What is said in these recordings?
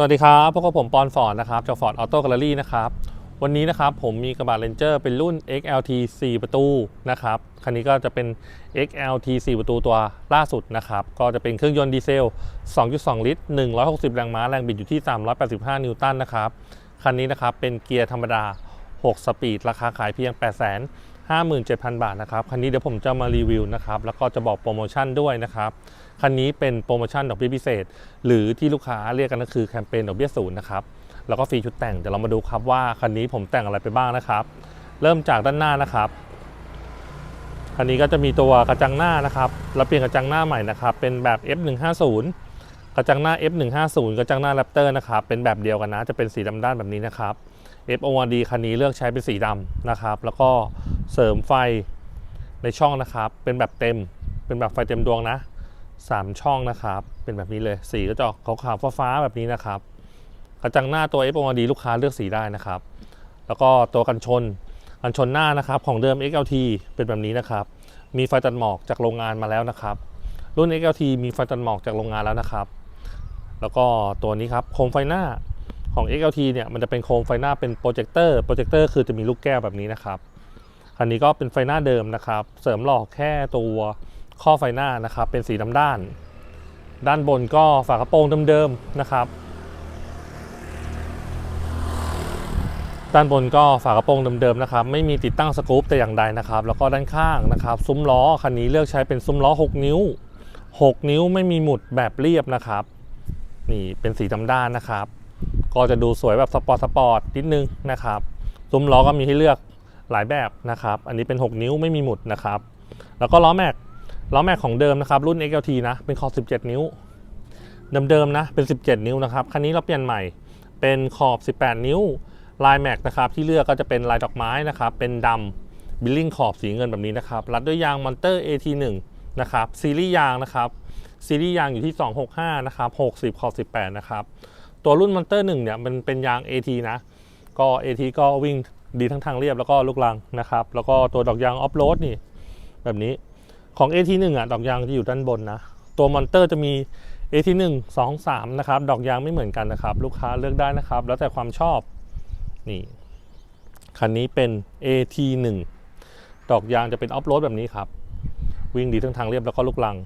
สวัสดีครับพบกับผมปอนฟอร์ดนะครับจากฟอร์ดออโต้แกลเลอรี่นะครับ วันนี้นะครับผมมีกระบะเลนเจอร์เป็นรุ่น XLT 4 ประตูนะครับ คันนี้ก็จะเป็น XLT 4 ประตูตัวล่าสุดนะครับ ก็จะเป็นเครื่องยนต์ดีเซล 2.2 ลิตร 160 แรงม้า แรงบิดอยู่ที่ 385 นิวตันนะครับ คันนี้นะครับเป็นเกียร์ธรรมดา 6 สปีด ราคาขายเพียง 8 5 7 0 0 0 บาทนะครับ คันนี้เดี๋ยวผมจะมารีวิวนะครับ แล้วก็จะบอกโปรโมชั่นด้วยนะครับ คันนี้เป็นโปรโมชั่นดอกเบี้ยพิเศษ หรือที่ลูกค้าเรียกกันก็คือแคมเปญดอกเบี้ยศูนย์นะครับ แล้วก็ฟรีชุดแต่ง เดี๋ยวเรามาดูครับว่าคันนี้ผมแต่งอะไรไปบ้างนะครับ เริ่มจากด้านหน้านะครับ คันนี้ก็จะมีตัวกระจังหน้านะครับเราเปลี่ยนกระจังหน้าใหม่นะครับ เป็นแบบ F150 กระจังหน้า F150 กระจังหน้า Raptor นะครับ เป็นแบบเดียวกันนะ จะเป็นสีดำด้านแบบนี้นะครับ FORD คันนี้เลือกใช้เป็นสีดำนะครับ แล้วก็ เสริมไฟในช่องนะครับ เป็นแบบเต็มเป็นแบบไฟเต็มดวงนะ 3 ช่องนะครับ เป็นแบบนี้เลยสีก็จะออกขาวๆฟ้าๆแบบนี้นะครับกระจังหน้าตัว FORD ลูกค้าเลือกสีได้นะครับ แล้วก็ตัวกันชนกันชนหน้านะครับของเดิม XLT เป็นแบบนี้นะครับ มีไฟตัดหมอกจากโรงงานมาแล้วนะครับ รุ่น XLT มีไฟตัดหมอกจากโรงงานแล้วนะครับ แล้วก็ตัวนี้ครับโคมไฟหน้าของ XLT เนี่ยมันจะเป็นโคมไฟหน้าเป็นโปรเจคเตอร์โปรเจคเตอร์คือจะมีลูกแก้วแบบนี้นะครับ คันนี้ก็เป็นไฟหน้าเดิมนะครับ เสริมหลอกแค่ตัวข้อไฟหน้านะครับ เป็นสีดำด้าน ด้านบนก็ฝากระโปรงเดิมๆนะครับ ด้านบนก็ฝากระโปรงเดิมๆนะครับ ไม่มีติดตั้งสกู๊ปแต่อย่างใดนะครับ แล้วก็ด้านข้างนะครับ ซุ้มล้อคันนี้เลือกใช้เป็นซุ้มล้อ 6 นิ้ว 6 นิ้วไม่มีหมุดแบบเรียบนะครับ นี่เป็นสีดำด้านนะครับ ก็จะดูสวยแบบสปอร์ตสปอร์ตนิดนึงนะครับ ซุ้มล้อก็มีให้เลือก หลายแบบนะครับ อันนี้เป็น 6 นิ้วไม่มีหมุดนะครับ แล้วก็ล้อแม็ก ล้อแม็กของเดิมนะครับ รุ่น XLT นะ เป็นขอบ 17 นิ้ว เดิมๆนะ เป็น 17 นิ้วนะครับ คันนี้เราเปลี่ยนใหม่ เป็นขอบ 18 นิ้ว ลายแม็กนะครับ ที่เลือกก็จะเป็นลายดอกไม้นะครับ เป็นดำบิลลิ่งขอบสีเงินแบบนี้นะครับ รัดด้วยยางมอนเตอร์ AT1 นะครับ ซีรีส์ยางนะครับ ซีรีส์ยางอยู่ที่ 265 นะครับ 60 ขอบ 18 นะครับ ตัวรุ่นมอนเตอร์1เนี่ย มันเป็นยาง AT นะ ก็ AT ก็วิ่ง ดีทั้งทางเรียบแล้วก็ลูกลังนะครับ แล้วก็ตัวดอกยางออฟโรดนี่ แบบนี้ของ AT 1 อะดอกยางจะอยู่ด้านบนนะ ตัวมอนเตอร์จะมี AT 1 2 3 นะครับ ดอกยางไม่เหมือนกันนะครับ ลูกค้าเลือกได้นะครับ แล้วแต่ความชอบนี่คันนี้เป็น AT 1 ดอกยางจะเป็นออฟโรดแบบนี้ครับ วิ่งดีทั้งทางเรียบแล้วก็ลูกลัง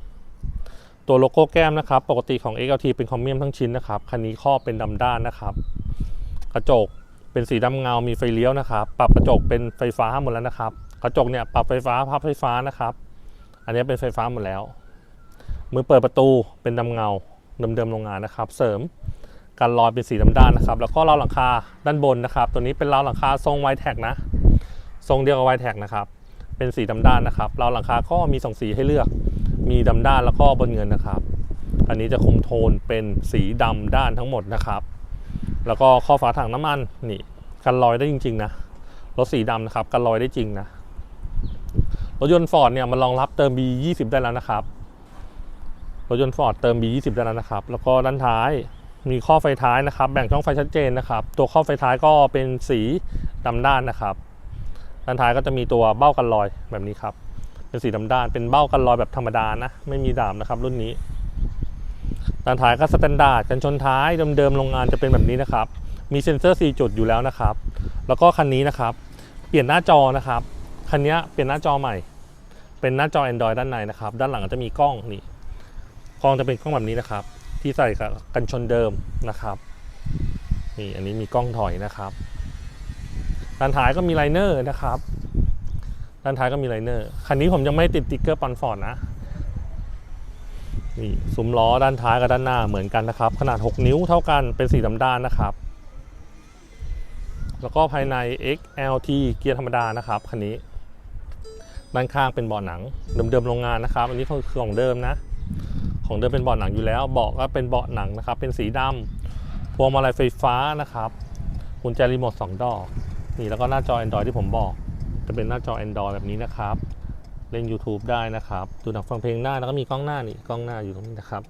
ตัวโลโก้แก้มนะครับ ปกติของ XLT เป็นคอมเมียมทั้งชิ้นนะครับ คันนี้ครอบเป็นดำด้านนะครับ กระจก เป็นสีดำเงา มีไฟเลี้ยวนะครับ ปรับกระจกเป็นไฟฟ้าหมดแล้วนะครับ กระจกเนี่ยปรับไฟฟ้าพับไฟฟ้านะครับ อันนี้เป็นไฟฟ้าหมดแล้ว มือเปิดประตูเป็นดำเงาเดิมๆโรงงานนะครับ เสริมกันรอยเป็นสีดำด้านนะครับ แล้วก็ราวหลังคาด้านบนนะครับ ตัวนี้เป็นราวหลังคาทรงไวแท็กนะ ทรงเดียวกับไวแท็กนะครับ เป็นสีดำด้านนะครับ ราวหลังคาก็มีสองสีให้เลือก มีดำด้านแล้วก็บนเงินนะครับ อันนี้จะคุมโทนเป็นสีดำด้านทั้งหมดนะครับ แล้วก็ข้อฝาถังน้ำมันนี่กันรอยได้จริง ๆ นะ รถสีดำนะครับกันรอยได้จริงนะ รถยนต์ฟอร์ดเนี่ยมันรองรับเติม B20 ได้แล้วนะครับ รถยนต์ฟอร์ดเติม B20 ได้แล้วนะครับ แล้วก็ด้านท้ายมีข้อไฟท้ายนะครับ แบ่งช่องไฟชัดเจนนะครับ ตัวข้อไฟท้ายก็เป็นสีดำด้านนะครับ ด้านท้ายก็จะมีตัวเบ้ากันรอยแบบนี้ครับ เป็นสีดำด้าน เป็นเบ้ากันรอยแบบธรรมดานะ ไม่มีดามนะครับ รุ่นนี้ ด้านท้ายก็สแตนดาร์ดกันชนท้ายเดิมๆโรงงานจะเป็นแบบนี้นะครับ มีเซ็นเซอร์ 4 จุดอยู่แล้วนะครับ แล้วก็คันนี้นะครับ เปลี่ยนหน้าจอนะครับ คันนี้เปลี่ยนหน้าจอใหม่ เป็นหน้าจอ Android ด้านในนะครับ ด้านหลังจะมีกล้องนี่ กล้องจะเป็นกล้องแบบนี้นะครับ ที่ใส่กับกันชนเดิมนะครับ นี่อันนี้มีกล้องถอยนะครับด้านท้ายก็มีไลเนอร์นะครับด้านท้ายก็มีไลเนอร์ คันนี้ผมยังไม่ติดติ๊กเกอร์ปันฟอร์ดนะ นี่ซุ้มล้อด้านท้ายกับด้านหน้าเหมือนกันนะครับ ขนาด 6 นิ้วเท่ากันเป็นสีดำด้านนะครับ แล้วก็ภายใน XLT เกียร์ธรรมดานะครับคันนี้ ด้านข้างเป็นเบาะหนังเดิมๆโรงงานนะครับ อันนี้คือของเดิมนะ ของเดิมเป็นเบาะหนังอยู่แล้วเบาะก็เป็นเบาะหนังนะครับ เป็นสีดำพวงมาลัยไฟฟ้านะครับกุญแจรีโมท2ดอก นี่แล้วก็หน้าจอ Android ที่ผมบอก จะเป็นหน้าจอ Android แบบนี้นะครับ เล่น YouTube ได้นะครับ ดูหนังฟังเพลงได้แล้วก็มีกล้องหน้านี่กล้องหน้าอยู่ตรงนี้นะครับ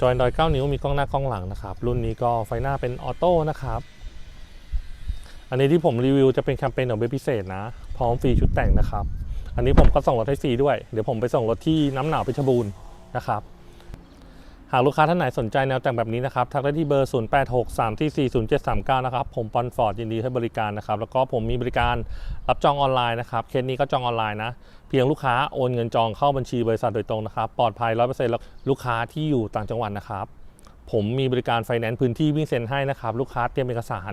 จอยดอย9นิ้วมีกล้องหน้ากล้องหลังนะครับ รุ่นนี้ก็ไฟหน้าเป็นออโต้นะครับ อันนี้ที่ผมรีวิวจะเป็นแคมเปญของเบพิเศษนะ พร้อมฟรีชุดแต่งนะครับ อันนี้ผมก็ส่งรถให้ฟรีด้วย เดี๋ยวผมไปส่งรถที่น้ำหนาวเพชรบูรณ์นะครับ หากลูกค้าท่านไหนสนใจแนวแต่งแบบนี้นะครับ ทักได้ที่เบอร์ 0863440739 นะครับ ผมปอนฟอร์ดยินดีให้บริการนะครับ แล้วก็ผมมีบริการรับจองออนไลน์นะครับ เคสนี้ก็จองออนไลน์นะ เพียงลูกค้าโอนเงินจองเข้าบัญชีบริษัทโดยตรงนะครับ ปลอดภัย 100%แล้วลูกค้าที่อยู่ต่างจังหวัดนะครับ ผมมีบริการไฟแนนซ์พื้นที่วิ่งเซ็นให้นะครับ ลูกค้าเตรียมเอกสาร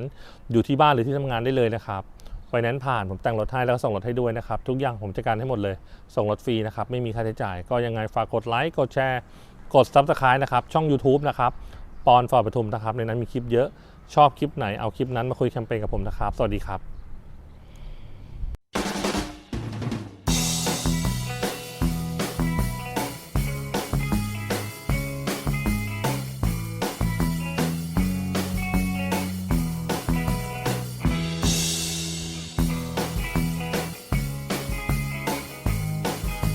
อยู่ที่บ้านหรือที่ทำงานได้เลยนะครับ ไฟแนนซ์ผ่านผมแต่งรถให้แล้วก็ส่งรถให้ด้วยนะครับ ทุกอย่างผมจัดการให้หมดเลย ส่งรถฟรีนะครับ ไม่มีค่าใช้จ่าย ก็ยังไงฝากกดไลค์ กดแชร์ กด Subscribe นะครับ ช่อง YouTube นะครับ ปอนฟอร์ปทุมนะครับ ในนั้นมีคลิปเยอะ ชอบคลิปไหนเอาคลิปนั้นมาคุยแคมเปญกับผมนะครับ สวัสดีครับ